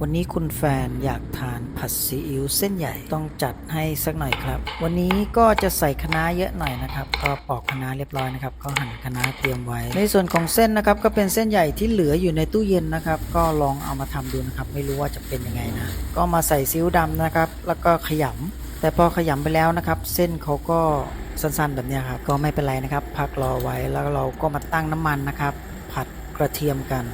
วันนี้คุณแฟนอยากทานผัดซีอิ๊วเส้นใหญ่ต้องจัดให้สักหน่อยครับ วันนี้ก็จะใส่คะน้าเยอะหน่อยนะครับ ก็ปอกคะน้าเรียบร้อยนะครับก็หั่นคะน้าเตรียมไว้ ในส่วนของเส้นนะครับก็เป็นเส้นใหญ่ที่เหลืออยู่ในตู้เย็นนะครับ ก็ลองเอามาทำดูนะครับ ไม่รู้ว่าจะเป็นยังไงนะ ก็มาใส่ซีอิ๊วดำนะครับ แล้วก็ขยำแต่พอขยำไปแล้วนะครับ เส้นเขาก็สั้นๆแบบนี้ครับก็ไม่เป็นไรนะครับ พักรอไว้แล้วเราก็มาตั้งน้ำมันนะครับ ผัดกระเทียมกัน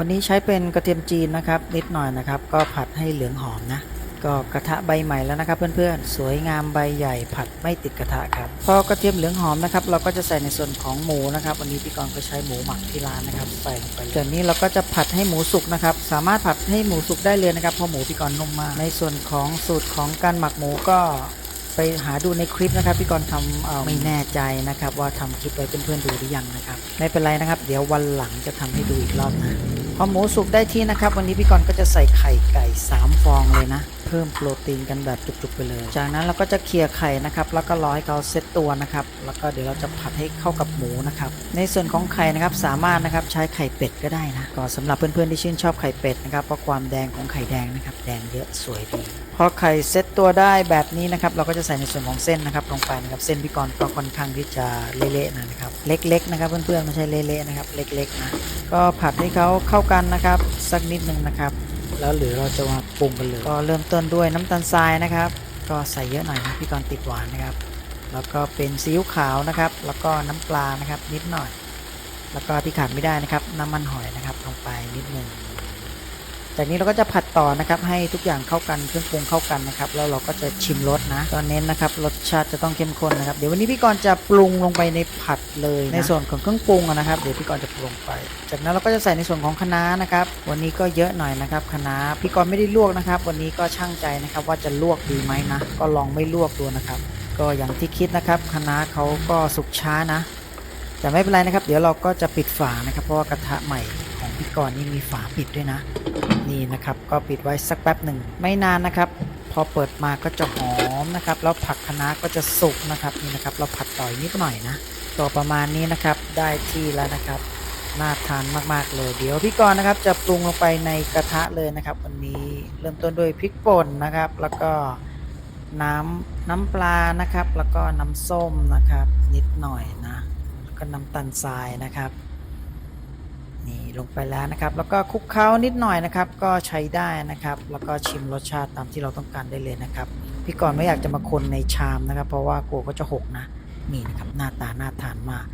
วันนี้ใช้เป็นกระเทียมจีนนะครับ นิดหน่อยนะครับ ก็ผัดให้เหลืองหอมนะ ก็กระทะใบใหม่แล้วนะครับ เพื่อนๆ สวยงามใบใหญ่ผัดไม่ติดกระทะครับพอกระเทียมเหลืองหอมนะครับ เราก็จะใส่ในส่วนของหมูนะครับ วันนี้พี่กรณ์ก็ใช้หมูหมักที่ร้านนะครับ ใส่ลงไปจากนี้เราก็จะผัดให้หมูสุกนะครับ สามารถผัดให้หมูสุกได้เลยนะครับเพราะหมูพี่กรณ์นุ่มมาก ในส่วนของสูตรของการหมักหมูก็ ไปหาดูในคลิปนะครับพี่กรณ์ทำไม่แน่ใจนะครับ ว่าทำคลิปไว้เพื่อนๆดูหรือยังนะครับ ไม่เป็นไรนะครับ เดี๋ยววันหลังจะทำให้ดูอีกรอบนะพอหมูสุกได้ที่นะครับ วันนี้พี่กรณ์ก็จะใส่ไข่ไก่ 3 ฟองเลยนะ เพิ่มโปรตีนกันแบบจุกๆไปเลย จากนั้นเราก็จะเคลียร์ไข่นะครับ แล้วก็รอให้เขาเซตตัวนะครับ แล้วก็เดี๋ยวเราจะผัดให้เข้ากับหมูนะครับ ในส่วนของไข่นะครับสามารถนะครับใช้ไข่เป็ดก็ได้นะ ก็สำหรับเพื่อนๆที่ชื่นชอบไข่เป็ดนะครับ เพราะความแดงของไข่แดงนะครับ แดงเยอะสวยดีพอไข่เซตตัวได้แบบนี้นะครับ เราก็จะใส่ในส่วนของเส้นนะครับลงไปนะครับ เส้นพี่กรณ์ก็ค่อนข้างที่จะเละๆนะครับ เล็กๆนะครับเพื่อนๆไม่ใช่เละๆนะครับ เล็กๆนะ ก็ผัดให้เขาเข้ากันนะครับ สักนิดนึงนะครับ แล้วหรือเราจะมาปรุงกันเลยก็เริ่มต้นด้วยน้ำตาลทรายนะครับ ก็ใส่เยอะหน่อยนะพี่กรติดหวานนะครับ แล้วก็เป็นซีอิ๊วขาวนะครับ แล้วก็น้ำปลานะครับนิดหน่อย แล้วก็ที่ขาดไม่ได้นะครับ น้ำมันหอยนะครับลงไปนิดหนึ่ง จากนี้เราก็จะผัดต่อนะครับให้ทุกอย่างเข้ากันเครื่องปรุงเข้ากันนะครับแล้วเราก็จะชิมรสนะตอนเน้นนะครับรสชาติจะต้องเข้มข้นนะครับเดี๋ยววันนี้พี่กรณ์จะปรุงลงไปในผัดเลยในส่วนของเครื่องปรุงนะครับเดี๋ยวพี่กรณ์จะปรุงไป จากนั้นเราก็จะใส่ในส่วนของคะน้านะครับ วันนี้ก็เยอะหน่อยนะครับคะน้าพี่กรณ์ไม่ได้ลวกนะครับ วันนี้ก็ช่างใจนะครับว่าจะลวกดีไหมนะก็ลองไม่ลวกดูนะครับก็อย่างที่คิดนะครับคะน้าเขาก็สุกช้านะ แต่ไม่เป็นไรนะครับ เดี๋ยวเราก็จะปิดฝานะครับ เพราะว่ากระทะใหม่ของพี่กรณ์นี่มีฝาปิดด้วยนะ นี่นะครับ ก็ปิดไว้สักแป๊บหนึ่งไม่นานนะครับ พอเปิดมาก็จะหอมนะครับแล้วผักคะน้าก็จะสุกนะครับนี่นะครับ เราผัดต่อยนิดหน่อยนะก็ประมาณนี้นะครับได้ที่แล้วนะครับน่าทานมากๆเลยเดี๋ยวพี่กรณ์นะครับจะปรุงลงไปในกระทะเลยนะครับ วันนี้เริ่มต้นด้วยพริกป่นนะครับ แล้วก็น้ำน้ำปลานะครับ แล้วก็น้ำส้มนะครับ นิดหน่อยนะแล้วก็น้ำตาลทรายนะครับ นี่ลงไปแล้วนะครับ แล้วก็คลุกเคล้านิดหน่อยนะครับ ก็ใช้ได้นะครับ แล้วก็ชิมรสชาติตามที่เราต้องการได้เลยนะครับ พี่กรณ์ไม่อยากจะมาคนในชามนะครับ เพราะว่ากลัวก็จะหกนะนี่นะครับหน้าตาน่าทานมาก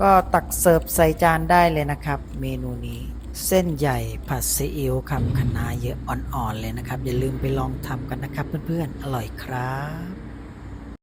ก็ตักเสิร์ฟใส่จานได้เลยนะครับ เมนูนี้เส้นใหญ่ผัดซีอิ๊วครับคะน้าเยอะอ่อนๆเลยนะครับ อย่าลืมไปลองทำกันนะครับเพื่อนๆอร่อยครับ